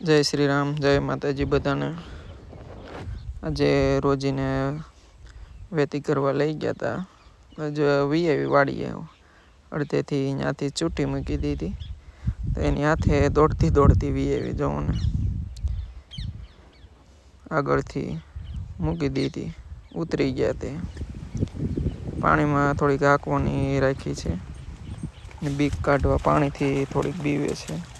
જય શ્રી રામ જય માતાજી બધાને. આજે રોજીને વેતી કરવા લઈ ગયા હતા જો વી આવી વાડીએ અડધેથી ત્યાંથી ચૂંટી મૂકી દીધી. તો એની હાથે દોડતી દોડતી વી આવી જવું ને આગળથી મૂકી દીધી. ઉતરી ગયા તે. પાણીમાં થોડીક આંકવાની રાખી છે. બીક કાઢવા પાણીથી થોડીક બીવે છે.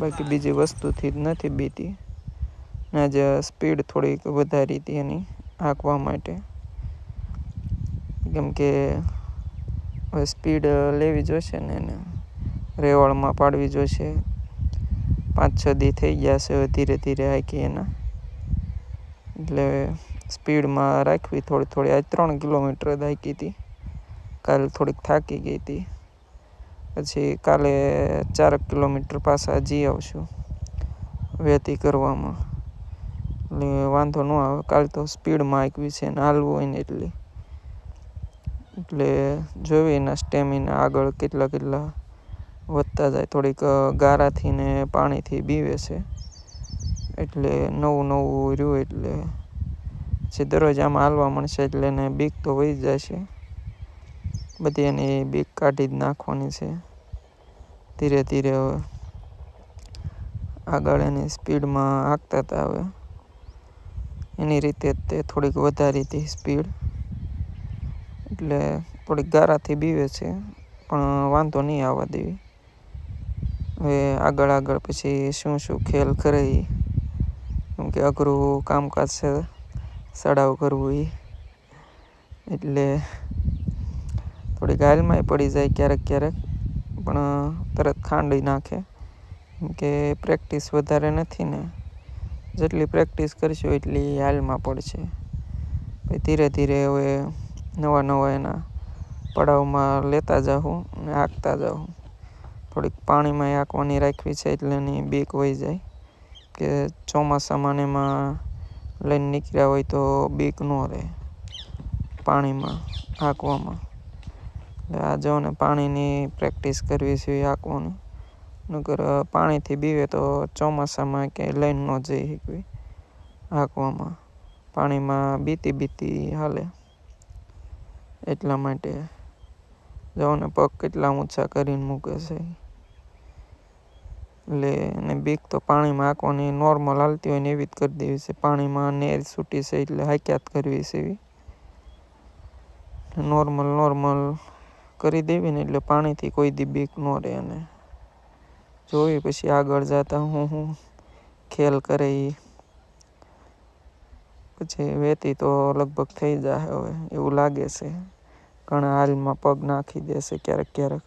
બાકી બીજી વસ્તુથી જ નથી બીતી. આજે સ્પીડ થોડીક વધારી હતી એની હાંકવા માટે. કેમ કે હવે સ્પીડ લેવી જોઈશે ને એને, રેવાળમાં પાડવી જોઈશે પાંચ છ દી થઈ ગયા છે ધીરે ધીરે હાંકી એના. એટલે સ્પીડમાં રાખવી થોડી થોડી, આજ ત્રણ કિલોમીટર જ હાંકી હતી. કાલ થોડીક થાકી ગઈ હતી. પછી કાલે ચારક કિલોમીટર પાછા જઈ આવશું, વેતી કરવામાં. એટલે વાંધો ન આવે, કાલે તો સ્પીડમાં આંકવી છે ને હાલવું હોય ને એટલી. એટલે જોઈએ એના સ્ટેમિના આગળ કેટલા કેટલા વધતા જાય. થોડીક ગારાથી ને પાણીથી બીવે છે. એટલે નવું નવું રહ્યું એટલે પછી દરરોજ આમાં હાલવા મળશે એટલે એને બીક તો વહી જશે બધી એની બીક કાઢી જ નાખવાની છે. ધીરે ધીરે હવે આગળ એની સ્પીડમાં હાંકતા હતા હવે. એની રીતે તે થોડીક વધારી હતી સ્પીડ એટલે થોડીક ગારાથી બીવે છે, પણ વાંધો નહીં આવવા દેવી. હવે આગળ આગળ પછી શું શું ખેલ કરે કેમ કે અઘરું કામકાજ છે, સડાવ કરવું એ એટલે થોડીક હાલમાંય પડી જાય ક્યારેક ક્યારેક, પણ તરત ખાંડી નાખે. કે પ્રેક્ટિસ વધારે નથી ને. જેટલી પ્રેક્ટિસ કરશું એટલી હાલમાં પડશે. ધીરે ધીરે હવે નવા નવા એના પડાવમાં લેતા જાઉં અને હાંકતા જાઉં થોડીક પાણીમાં હાંકવાની રાખવી છે એટલે એની બીક વહી જાય. કે ચોમાસામાં એમાં લઈને નીકળ્યા હોય તો બીક ન રહે પાણીમાં, હાંકવામાં. આ જો પાણીની પ્રેક્ટિસ કરવી છે હાંકવાની નકર પાણીથી બીવે તો ચોમાસામાં ક્યાંય લઈને ન જઈ શકવી હાંકવામાં પાણીમાં બીતી બીતી હાલે. એટલા માટે જોને પગ કેટલા ઊંચા કરીને મૂકે છે. એટલે એને બીક તો પાણીમાં હાંકવાની નોર્મલ હાલતી હોય ને એવી જ કરી દેવી છે. પાણીમાં નેર છૂટી છે એટલે હાક્યાત કરવી છે એવી. નોર્મલ નોર્મલ કરી દેવી ને એટલે પાણીથી કોઈ દી બીક ન રહે અને જોઈ પછી આગળ જતા હું હું ખેલ કરે એ પછી વેતી તો લગભગ થઈ જાય હવે, એવું લાગે છે. ઘણા હાલમાં પગ નાખી દેશે ક્યારેક ક્યારેક.